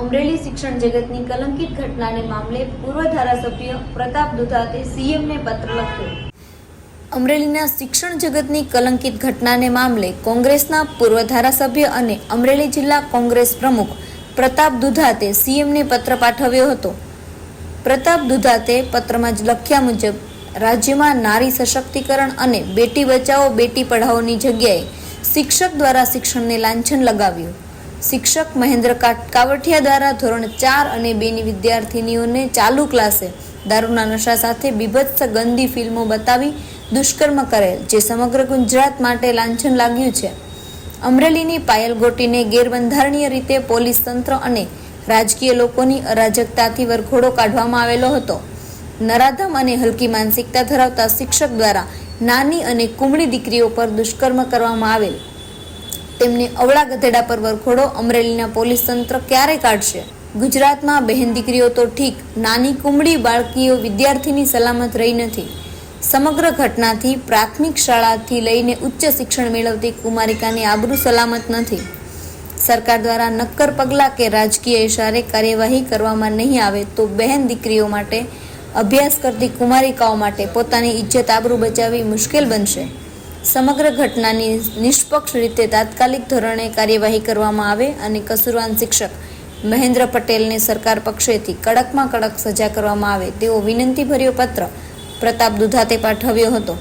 અમરેલી શિક્ષણ જગતની કલંકિત ઘટનાને મામલે પૂર્વ ધારાસભ્ય પ્રતાપ દુધાતે સીએમને પત્ર લખ્યો. અમરેલીના શિક્ષણ જગતની કલંકિત ઘટનાને મામલે કોંગ્રેસના પૂર્વ ધારાસભ્ય અને અમરેલી જિલ્લા કોંગ્રેસ પ્રમુખ પ્રતાપ દુધાતે સીએમને પત્ર પાઠવ્યો હતો. પ્રતાપ દુધાતે પત્રમાં જ લખ્યા મુજબ, રાજ્યમાં નારી સશક્તિકરણ અને બેટી બચાવો, બેટી પઢાઓની જગ્યાએ શિક્ષક દ્વારા શિક્ષણને લાંછન લગાવ્યું. શિક્ષક મહેન્દ્ર કાવઠિયા દ્વારા ધોરણ ચાર અને બેની વિદ્યાર્થીનીઓને ચાલુ ક્લાસે દારૂના નશા સાથે બીભત્સ ગંદી ફિલ્મો બતાવી દુષ્કર્મ કરેલ, જે સમગ્ર ગુજરાત માટે લાંછન લાગ્યું છે. અમરેલીની પાયલ ગોટીને ગેરબંધારણીય રીતે પોલીસ તંત્ર અને રાજકીય લોકોની અરાજકતાથી વરઘોડો કાઢવામાં આવેલો હતો. નરાધમ અને હલકી માનસિકતા ધરાવતા શિક્ષક દ્વારા નાની અને કુમળી દીકરીઓ પર દુષ્કર્મ કરવામાં આવેલ. તેમને અવળા ગધેડા પર વરઘોડો અમરેલીના પોલીસ તંત્ર ક્યારે કાઢશે? ગુજરાતમાં બહેન દીકરીઓ તો ઠીક, નાની કુમળી બાળકીઓ વિદ્યાર્થીની સલામત રહી નથી. સમગ્ર ઘટનાથી પ્રાથમિક શાળાથી લઈને ઉચ્ચ શિક્ષણ મેળવતી કુમારિકાની આબરૂ સલામત નથી. સરકાર દ્વારા નક્કર પગલાં કે રાજકીય ઇશારે કાર્યવાહી કરવામાં નહીં આવે તો બહેન દીકરીઓ માટે અભ્યાસ કરતી કુમારિકાઓ માટે પોતાની ઇજ્જત આબરૂ બચાવવી મુશ્કેલ બનશે. સમગ્ર ઘટનાની નિષ્પક્ષ રીતે તાત્કાલિક ધોરણે કાર્યવાહી કરવામાં આવે અને કસુરવાન શિક્ષક મહેન્દ્ર પટેલને સરકાર પક્ષેથી કડકમાં કડક સજા કરવામાં આવે તેવો વિનંતીભર્યો પત્ર પ્રતાપ દુધાતે પાઠવ્યો હતો.